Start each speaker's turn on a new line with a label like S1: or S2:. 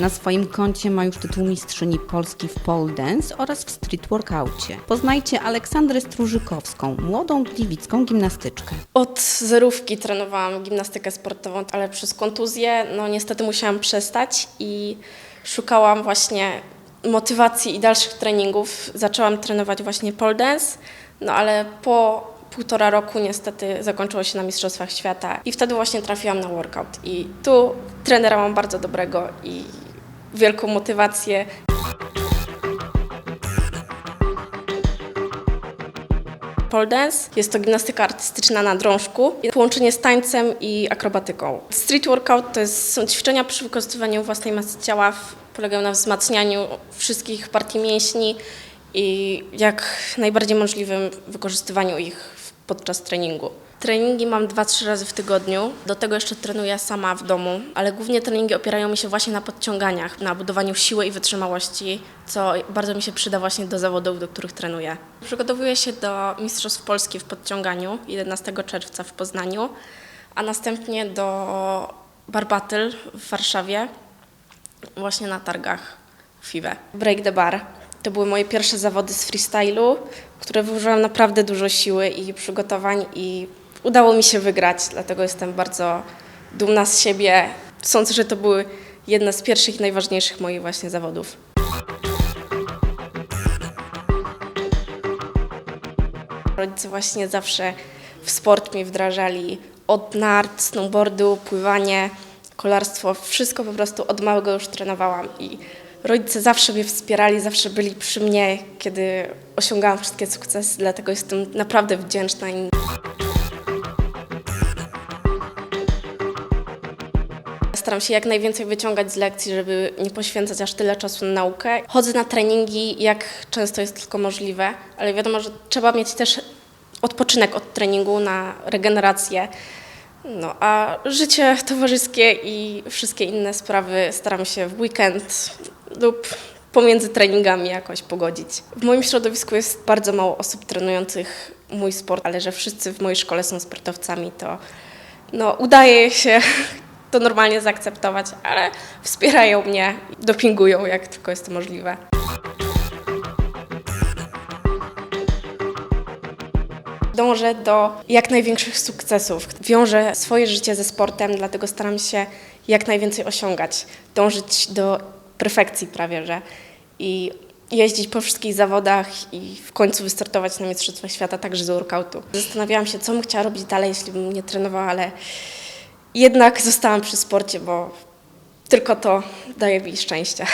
S1: Na swoim koncie ma już tytuł mistrzyni Polski w pole dance oraz w street workoucie. Poznajcie Aleksandrę Strużykowską, młodą gliwicką gimnastyczkę.
S2: Od zerówki trenowałam gimnastykę sportową, ale przez kontuzję no niestety musiałam przestać i szukałam właśnie motywacji i dalszych treningów. Zaczęłam trenować właśnie pole dance, no ale po półtora roku niestety zakończyło się na Mistrzostwach Świata i wtedy właśnie trafiłam na workout. I tu trenera mam bardzo dobrego i wielką motywację. Pole dance jest to gimnastyka artystyczna na drążku, połączenie z tańcem i akrobatyką. Street workout to jest, są ćwiczenia przy wykorzystywaniu własnej masy ciała, polegają na wzmacnianiu wszystkich partii mięśni i jak najbardziej możliwym wykorzystywaniu ich podczas treningu. Treningi mam 2-3 razy w tygodniu, do tego jeszcze trenuję sama w domu, ale głównie treningi opierają mi się właśnie na podciąganiach, na budowaniu siły i wytrzymałości, co bardzo mi się przyda właśnie do zawodów, do których trenuję. Przygotowuję się do Mistrzostw Polski w podciąganiu 11 czerwca w Poznaniu, a następnie do Bar Battle w Warszawie, właśnie na targach FIWE. Break the Bar. To były moje pierwsze zawody z freestylu, które wyłożyłam naprawdę dużo siły i przygotowań i udało mi się wygrać, dlatego jestem bardzo dumna z siebie. Sądzę, że to były jedne z pierwszych i najważniejszych moich właśnie zawodów. Rodzice właśnie zawsze w sport mnie wdrażali. Od nart, snowboardu, pływanie, kolarstwo, wszystko po prostu od małego już trenowałam i rodzice zawsze mnie wspierali, zawsze byli przy mnie, kiedy osiągałam wszystkie sukcesy, dlatego jestem naprawdę wdzięczna im. Staram się jak najwięcej wyciągać z lekcji, żeby nie poświęcać aż tyle czasu na naukę. Chodzę na treningi jak często jest tylko możliwe, ale wiadomo, że trzeba mieć też odpoczynek od treningu na regenerację. No, a życie towarzyskie i wszystkie inne sprawy staram się w weekend lub pomiędzy treningami jakoś pogodzić. W moim środowisku jest bardzo mało osób trenujących mój sport, ale że wszyscy w mojej szkole są sportowcami, to no, udaje się to normalnie zaakceptować, ale wspierają mnie, dopingują jak tylko jest to możliwe. Dążę do jak największych sukcesów. Wiążę swoje życie ze sportem, dlatego staram się jak najwięcej osiągać. Dążyć do perfekcji prawie, że. I jeździć po wszystkich zawodach i w końcu wystartować na Mistrzostwach Świata także z workoutu. Zastanawiałam się, co bym chciała robić dalej, jeśli bym nie trenowała, ale jednak zostałam przy sporcie, bo tylko to daje mi szczęście.